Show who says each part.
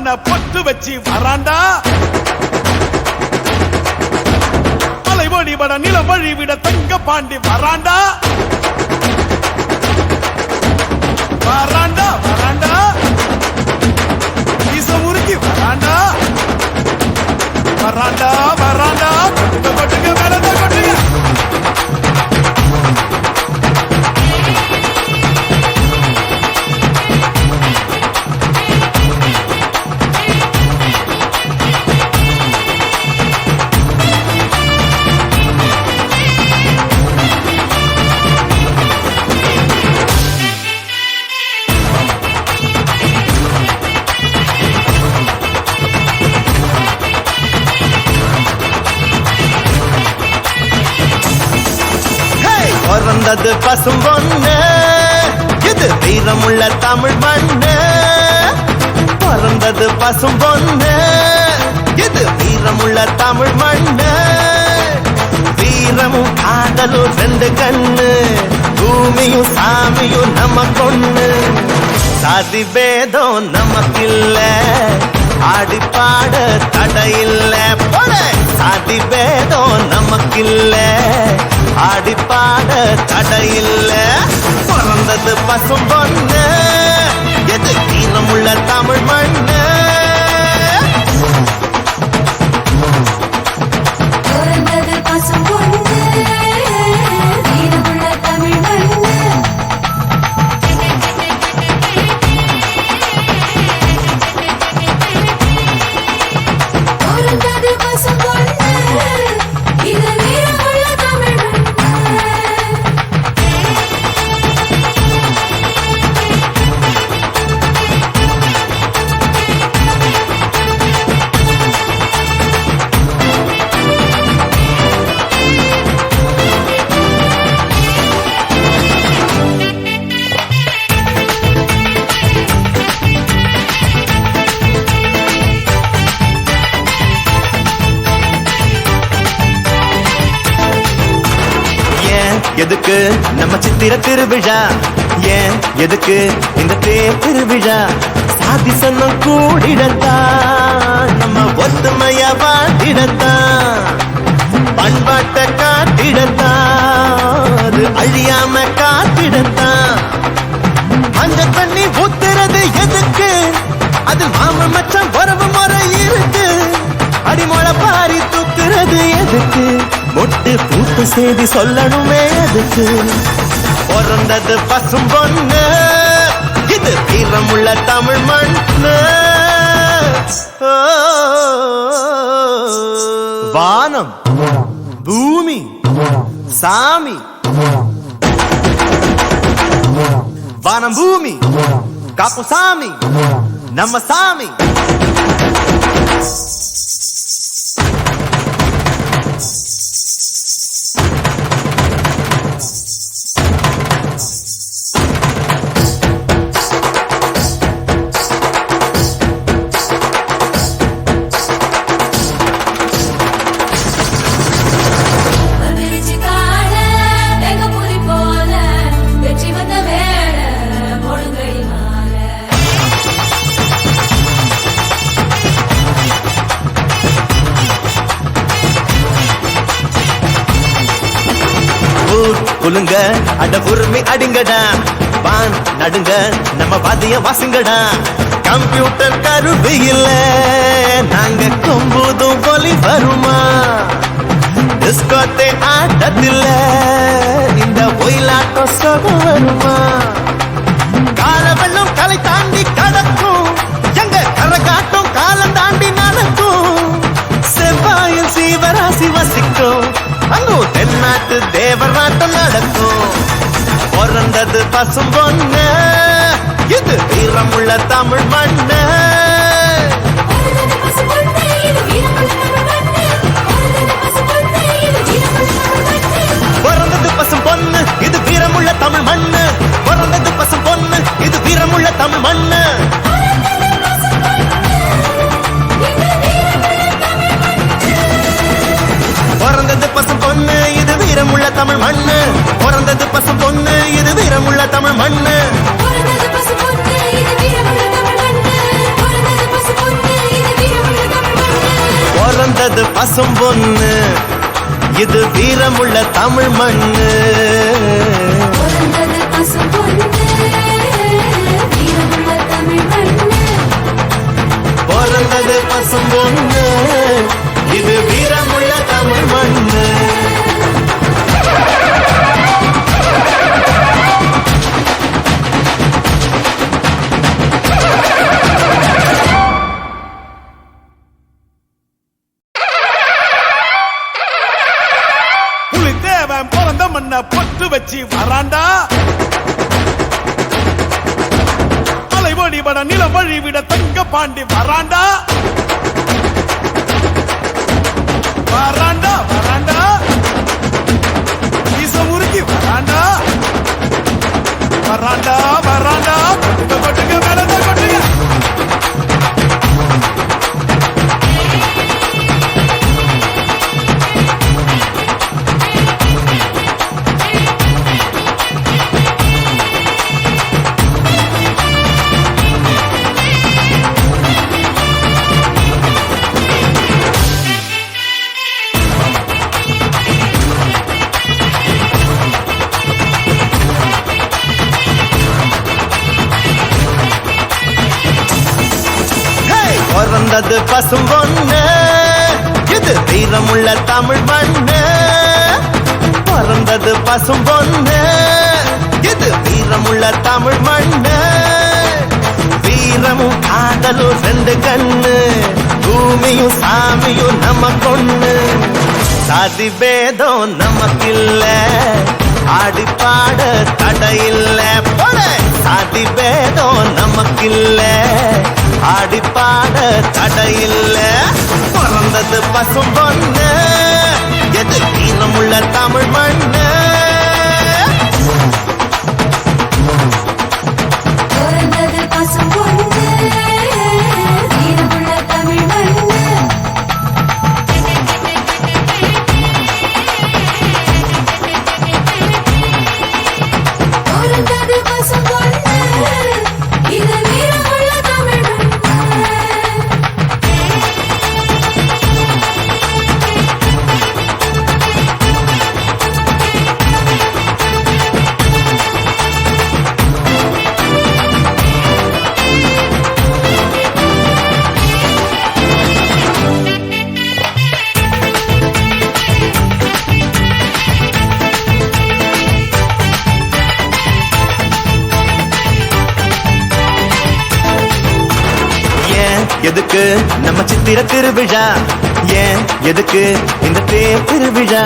Speaker 1: கண்ண பொட்டு வச்சு வராண்டா? மலைவழி வட நிலம் வழிவிட தங்க பாண்டி வராண்டா?
Speaker 2: அது பசும் பொண்ணு. இது வீரமுள்ள தமிழ் மண்ணு. பறந்தது பசும் பொண்ணு. இது வீரமுள்ள தமிழ் மண்ணு. வீரமும் காதலும் ரெண்டு கண்ணு. பூமியும் சாமியும் நம்ம கொண்ணு சாதி பேதம் நமக்கில்ல. ஆடி பாட தடையில்லை சாதி பேதம் நமக்கில்ல. ஆடி தடையில்ல. பிறந்தது பசும் பொண்ணு எது கீழமுள்ள தமிழ் எதுக்கு நம்ம சித்திர திருவிழா? ஏன் எதுக்கு இந்த தேர் திருவிழா? சாதி சொன்ன கூடிடத்தா நம்ம ஒத்துமையா வாட்டிடத்தான் பண்பாட்டை காட்டிடத்தான். அது அழியாம காத்திடத்தா அந்த தண்ணி ஊத்துறது எதுக்கு? மொட்டு செய்தி சொல்லணுமே அதுக்கு. பிறந்தது பசும் பொண்ணு. இது தீரமுள்ள தமிழ் மண்ணு. வானம் பூமி சாமி. வானம் பூமி காப்பு சாமி. நம்ம சாமி. குலுங்க அட உரிமை அடிங்கடா. வான் நடுங்க. நம்ம வாதிய வாசுங்கடா. கம்ப்யூட்டர் கருவி இல்ல நாங்க கொம்புதும் ஒலி வருமா? டிஸ்கோத்தே ஆட்டத்தில் இந்த ஒயிலாட்டம் சொகம் வருமா அது பசும் பொண்ணு. இது வீரமுள்ள தமிழ் மண்ணு.
Speaker 3: பிறந்தது பசு தமிழ் மண்ணு பிறந்தது பசு பொண்ணு இது வீரமுள்ள தமிழ் மண்ணு.
Speaker 2: பிறந்தது பசும் பொண்ணு இது வீரமுள்ள தமிழ் மண்ணு. பிறந்தது பசும் பொண்ணு இது வீரமுள்ள தமிழ் மண்ணு. பசும் பொண்ணு. இது வீரமுள்ள தமிழ் மண்ணு.
Speaker 3: பிறந்தது பசும்பொன்னு வீரமுள்ள தமிழ் மண்ணு.
Speaker 2: பிறந்தது பசும் பொண்ணு.
Speaker 1: கண்ண பொட்டு வச்சு வராண்டா? அலைவடி விட நில வழி விட தங்க பாண்டி வராண்டா?
Speaker 2: பிறந்தது பசும் பொண்ணு. இது வீரமுள்ள தமிழ் மண்ணு. பிறந்தது பசும் பொண்ணு. இது வீரமுள்ள தமிழ் மண்ணு. வீரமும் காதலும் ரெண்டு கண்ணு. பூமியும் சாமியும் நம்ம கொண்ணு சாதி பேதம் நமக்கில்ல. ஆடி பாட தடையில்ல. போல சாதி பேதம் நமக்கில்ல. ஆடி தடையில்லை. பிறந்தது பசும் பொண்ணு எதுக்கு நம்ம சித்திர திருவிழா? ஏன் எதுக்கு இந்த தேர் திருவிழா?